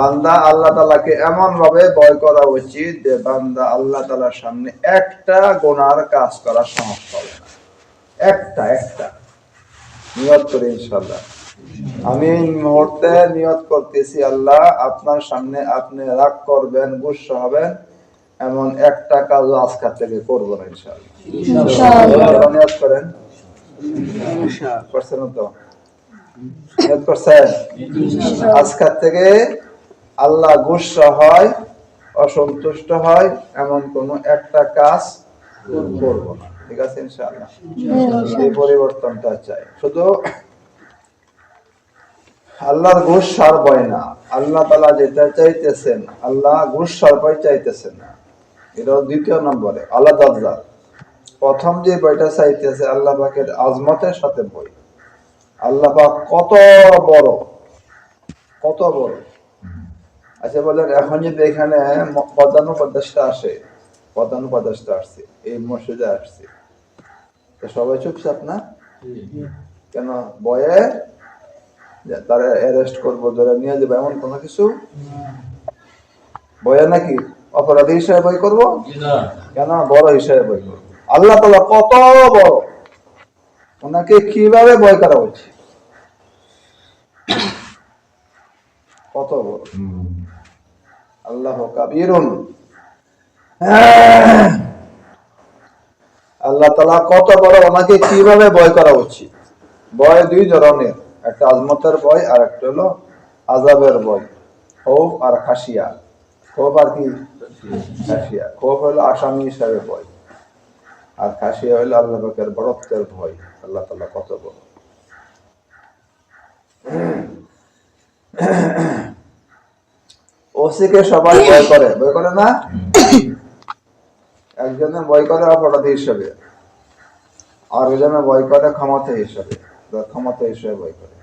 বান্দা আল্লাহ তালাকে এমন ভাবে ভয় করা উচিত যে বান্দা আল্লাহ তালার সামনে একটা গোনার কাজ করার সাহস পাবে না। একটা একটা। নিয়ত করে ইনশাল্লাহ আমি এই মুহূর্তে নিয়ত করতেছি আল্লাহ আপনার সামনে আপনি রাগ করবেন গুসা হবেন এমন একটা কাজও আজকাল থেকে করব না ইনশাল্লাহ নিয়ত করেন। করছেন তো? নিয়ত করছেন? আজকাল থেকে আল্লাহ গুসা হয় অসন্তুষ্ট হয় এমন কোন একটা কাজ করব না। ঠিক আছে ইনশাআল্লাহ? এই পরিবর্তনটা চাই। শুধু আল্লাহর ঘুষ সার বয় না আল্লাহ তালা যেটা চাইতেছেন আল্লাহ ঘুষ সার বয় চাইতেছেন না। এটা দ্বিতীয় নম্বরে আল্লাহ দাজ্জাল প্রথম যে বইটা চাইতেছে আল্লাহ পাকের আজমতের সাথে বই আল্লাহ পাক কত বড় কত বড়। আচ্ছা বলেন এখন যদি এখানে উপদেশটা আসে প্রধান উপদেশটা আসছে এই মসজিদে আসছে সবাই চুপচাপ না? কেন বয়ে? তারা অ্যারেস্ট করব ধরে নিয়ে যাবে এমন কোনো কিছু? বয়ে নাকি? অপরাধী হিসেবে বই করব? কেন বড় হিসেবে বই করব? আল্লাহ তালা কত বড়! ওনাকে কীভাবে বই করা উচিত? কত বড়? আল্লাহ কাবিরুন। আল্লাহ তালা কত বড় ওনাকে কীভাবে ভয় করা উচিত? ভয় দুই ধরনের, একটা আজমতের ভয় আর একটা হলো আজাবের ভয়। খোফ আর খাসিয়া। খোফ আর কি? খাসিয়া। খোফ হলো আসামি হিসাবে ভয়। আর খাসিয়া হলো আল্লাহ বড়ত্বের ভয়। আল্লাহ তালা কত বড়। ওসিকে সবাই ভয় করে। ভয় করে না? একজনে ভয় করে অপরাধী হিসেবে। আর একজনে ভয় করে ক্ষমতা হিসেবে। ক্ষমতা হিসেবে ভয় করে।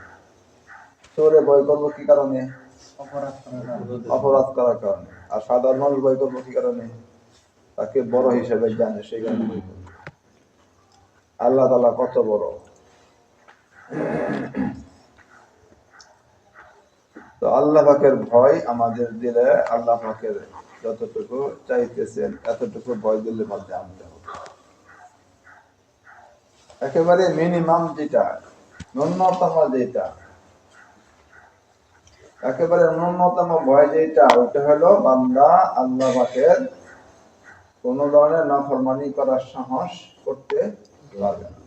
চোরে ভয় করব কি কারণে? অপরাধ করার কারণে। আর সাধারণ মানুষ ভয় করব কি কারণে? তাকে বড় হিসেবে জানে সেই কারণে ভয় করবে। আল্লাহ তালা কত বড়। তো আল্লাহ পাকের ভয় আমাদের দিলে আল্লাহ পাকের যতটুকু চাইতেছেন, এতটুকু ভয় দিলে মধ্যে আনতে হবে। একেবারে মিনিমাম যেটা, ন্যূনতম যেটা, একেবারে ন্যূনতম ভয় যেটা, ওটা হলো বান্দা আল্লাহ পাকের কোন ধরনের নাফরমানি করার সাহস করতে পারবে না।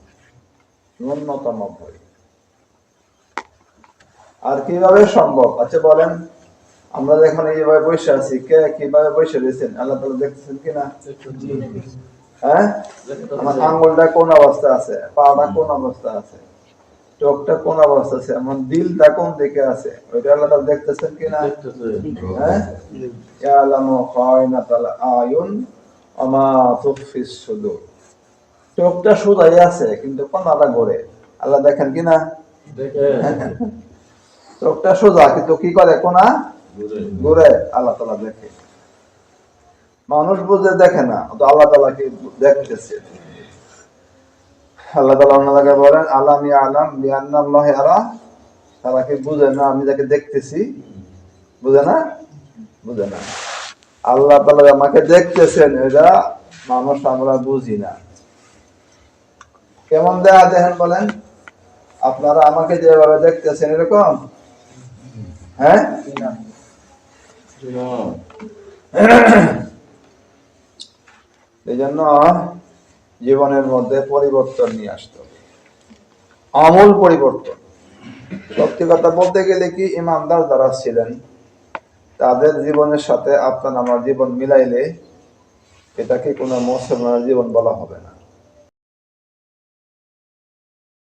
ন্যূনতম ভয়। আর কীভাবে সম্ভব? আচ্ছা বলেন। আমরা এখন এইভাবে বসে আছি। কে কীভাবে বসে রয়েছেন? আল্লাহ তালা দেখতেছেন কিনা হ্যাঁ? আমার আঙ্গুলটা কোন অবস্থা আছে? পাটা কোন অবস্থা আছে? চোখটা কোন অবস্থা আছে? আমার দিলটা কোন দিকে আছে? ওইটা আল্লাহ তালা দেখতেছেন কিনা হ্যাঁ? ইয়ালামু খায়নাতাল আয়ুন আমা সুদূর। চোখটা সোজাই আছে কিন্তু কোনাটা ঘুরে। আল্লাহ দেখেন কিনা চোখটা সোজা কিন্তু কি করে? কোনা? ঘুরে। আল্লাহ তালা দেখে। মানুষ বুঝে দেখে না তো আল্লাহ তালা কি দেখতেছে? আল্লাহ তালা ওনাকে বলেন আলাম আলাম বিআন্নাল্লাহ আলা। তারা কি বুঝে না আমি যাকে দেখতেছি? বুঝে না? বুঝে না। আল্লাহ তালা আমাকে দেখতেছেন এটা মানুষ আমরা বুঝি না। কেমন দেয়া দেখেন বলেন? আপনারা আমাকে যেভাবে দেখতেছেন এরকম? হ্যাঁ? এই জন্য জীবনের মধ্যে পরিবর্তন নিয়ে আসতে হবে। আমূল পরিবর্তন। সত্যি কথা বলতে গেলে কি ইমানদার যারা ছিলেন, তাদের জীবনের সাথে আপনার আমার জীবন মিলাইলে এটাকে কোনো মুসলমানের জীবন বলা হবে না।